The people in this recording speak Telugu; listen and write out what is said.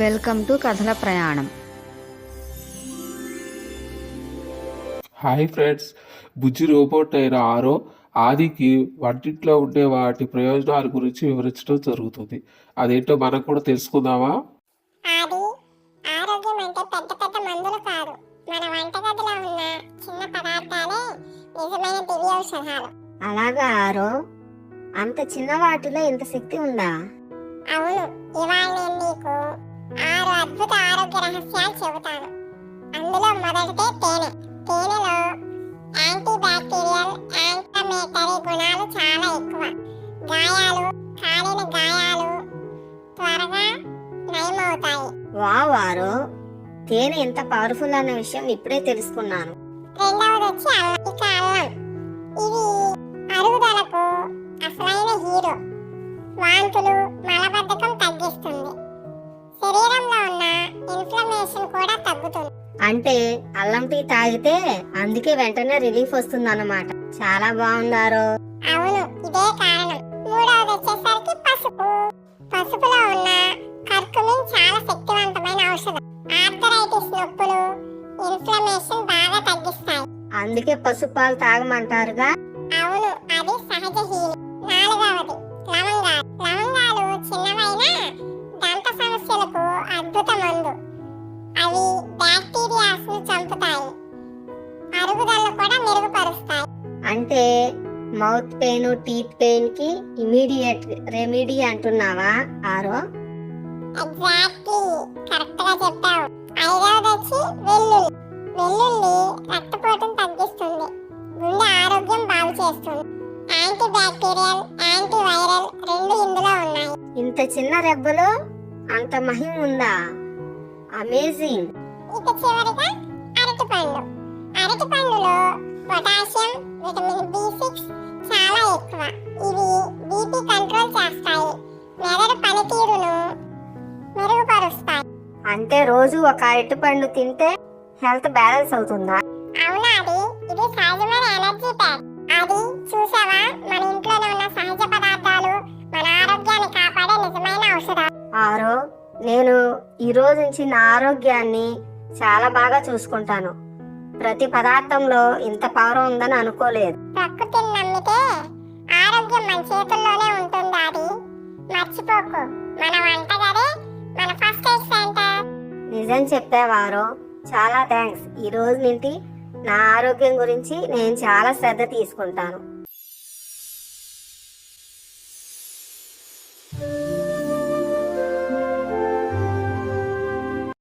వెల్కమ్ టు కథల ప్రయాణం. హాయ్ ఫ్రెండ్స్ బుజ్జి రోబోట్ అయిన ఆరో ఆదికి వంటింట్లో ఉండే వాటి ప్రయోజనాల గురించి వివరించడం జరుగుతుంది. అదేంటో మనం కూడా తెలుసుకుందామా? ఆది ఆరోగ్యం అంటే పెద్ద పెద్ద మందులు కాదు. మన వంటగదిలో ఉన్న చిన్న పదార్థాలే నిజమైన దివ్య ఔషధాలు. అలాగా ఆరో అంత చిన్న వాటిలో ఇంత శక్తి ఉందా? అవును ఇవాళ నేను నీకు ఆరు అద్భుత ఆరోగ్య రహస్యాలు చెబుతాను. అందులో మొదటిదే తేనె. తేనెలో యాంటీ బ్యాక్టీరియల్ యాంటమేటరీ గుణాలు చాలా ఎక్కువ. గాయాలు కాలిన గాయాలు త్వరగా నయమవుతాయి. వావ్ ఆరో తేనె ఎంత పవర్ఫుల్ అన్న విషయం ఇప్పుడే తెలుసుకున్నాను. రెండవది వచ్చి అల్లం. ఇక అల్లం. ఇది అరుగుదలకు అసలైన హీరో. వాంతులు మలబద్ధకం తగ్గిస్తుంది. అంటే అల్లం టీ తాగితే అందుకే వెంటనే రిలీఫ్ వస్తుంది అన్నమాట చాలా బాగుందారో. అవును ఇదే కారణం. మూడవది వచ్చేసరికి పసుపు. పసుపులో ఉన్న కర్కుమిన్ చాలా శక్తివంతమైన ఔషధం. ఆర్థరైటిస్ నొప్పులు ఇన్ఫ్లమేషన్ బాగా తగ్గిస్తాయి. అందుకే పసుపు పాలు తాగమంటారుగా? అవును అది సహజ కూడా మెరుగుపరుస్తాయి. అంటే మౌత్ పెయిన్ టీత్ పెయిన్కి ఇమీడియట్ రెమెడీ అంటున్నావా ఆరో? ఎగ్జాక్ట్లీ కరెక్ట్గా చెప్పావు. ఐదవది వచ్చి వెల్లుల్లి. వెల్లుల్లి రక్తపోటును తగ్గిస్తుంది. గుండె ఆరోగ్యం బాగు చేస్తుంది. యాంటీ బ్యాక్టీరియల్ యాంటీ వైరల్ రెండు ఇందులో ఉన్నాయి. ఇంత చిన్న రెబ్బలో అంత మహిమ ఉందా? అమేజింగ్ ఇక చివరిగా అరటిపండు. అరటిపండులో పొటాషియం విటమిన్ బి సిక్స్ చాలా ఎక్కువ. ఇవి బీపీ కంట్రోల్ చేస్తాయి. మెదడు పనితీరును మెరుగుపరుస్తాయి. అంటే రోజు ఒక అరటిపండు తింటే హెల్త్ బ్యాలెన్స్ అవుతుందా? అవునా అది ఇది సహజమైన ఎనర్జీ ప్యాక్ అది చూసావా? మన ఇంట్లోనే ఉన్న సహజ పదార్థాలు మన ఆరోగ్యాన్ని కాపాడే నిజమైన ఔషధాలు ఆరో నేను ఈ రోజు నుంచి నా ఆరోగ్యాన్ని చాలా బాగా చూసుకుంటాను. ప్రతి పదార్థంలో ఇంత పవర్ ఉందని అనుకోలేదు. ప్రకృతిని నమ్మితే ఆరోగ్యం మన చేతుల్లోనే ఉంటుంది అది మర్చిపోకు. మన వంటగదే మన ఫస్ట్ ఎయిడ్ సెంటర్. నిజం చెప్పేవారో. చాలా థ్యాంక్స్ ఈ రోజు నుండి నా ఆరోగ్యం గురించి నేను చాలా శ్రద్ధ తీసుకుంటాను.